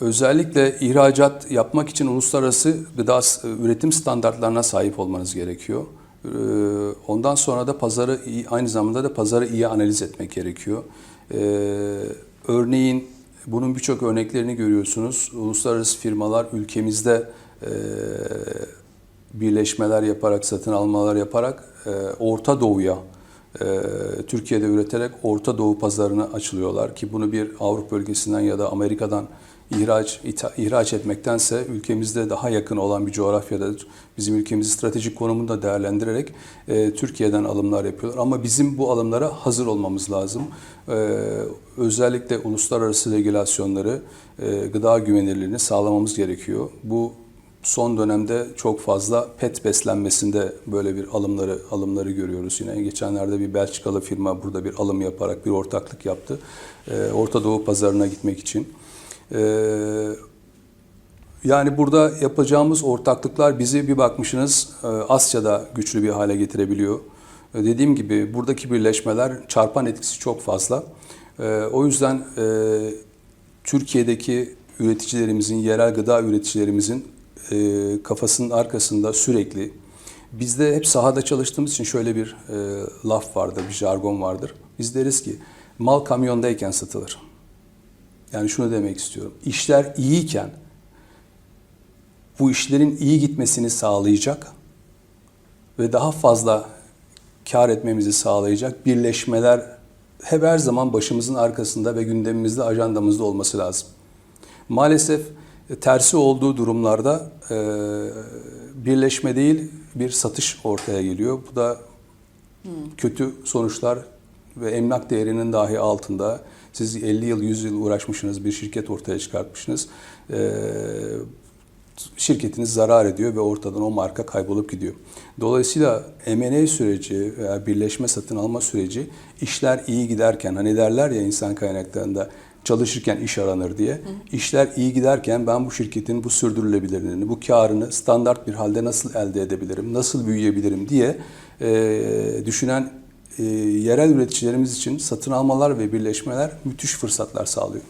Özellikle ihracat yapmak için uluslararası gıda s- üretim standartlarına sahip olmanız gerekiyor. Ee, Ondan sonra da pazarı aynı zamanda da pazarı iyi analiz etmek gerekiyor. Ee, Örneğin bunun birçok örneklerini görüyorsunuz. Uluslararası firmalar ülkemizde e, birleşmeler yaparak, satın almalar yaparak e, Orta Doğu'ya, e, Türkiye'de üreterek Orta Doğu pazarına açılıyorlar ki bunu bir Avrupa ülkesinden ya da Amerika'dan ihraç itha- ihraç etmektense ülkemizde daha yakın olan bir coğrafyada bizim ülkemizi stratejik konumunu da değerlendirerek e, Türkiye'den alımlar yapıyorlar. Ama bizim bu alımlara hazır olmamız lazım. E, özellikle uluslararası regülasyonları, e, gıda güvenilirliğini sağlamamız gerekiyor. Bu son dönemde çok fazla pet beslenmesinde böyle bir alımları alımları görüyoruz yine. Geçenlerde bir Belçikalı firma burada bir alım yaparak bir ortaklık yaptı. Ee, Orta Doğu pazarına gitmek için. Ee, yani burada yapacağımız ortaklıklar bizi bir bakmışsınız e, Asya'da güçlü bir hale getirebiliyor. E, Dediğim gibi buradaki birleşmeler çarpan etkisi çok fazla. E, O yüzden Türkiye'deki üreticilerimizin, yerel gıda üreticilerimizin kafasının arkasında sürekli bizde hep sahada çalıştığımız için şöyle bir laf vardır, bir jargon vardır. Biz deriz ki mal kamyondayken satılır. Yani şunu demek istiyorum. İşler iyiyken bu işlerin iyi gitmesini sağlayacak ve daha fazla kar etmemizi sağlayacak birleşmeler hep her zaman başımızın arkasında ve gündemimizde, ajandamızda olması lazım. Maalesef e, tersi olduğu durumlarda e, birleşme değil bir satış ortaya geliyor. Bu da kötü sonuçlar ve emlak değerinin dahi altında. Siz 50 yıl, 100 yıl uğraşmışsınız, bir şirket ortaya çıkartmışsınız. E, şirketiniz zarar ediyor ve ortadan o marka kaybolup gidiyor. Dolayısıyla M&A süreci veya birleşme satın alma süreci işler iyi giderken hani derler ya insan kaynaklarında çalışırken iş aranır diye. İşler iyi giderken ben bu şirketin bu sürdürülebilirliğini, bu karını standart bir halde nasıl elde edebilirim, nasıl büyüyebilirim diye e, düşünen e, yerel üreticilerimiz için satın almalar ve birleşmeler müthiş fırsatlar sağlıyor.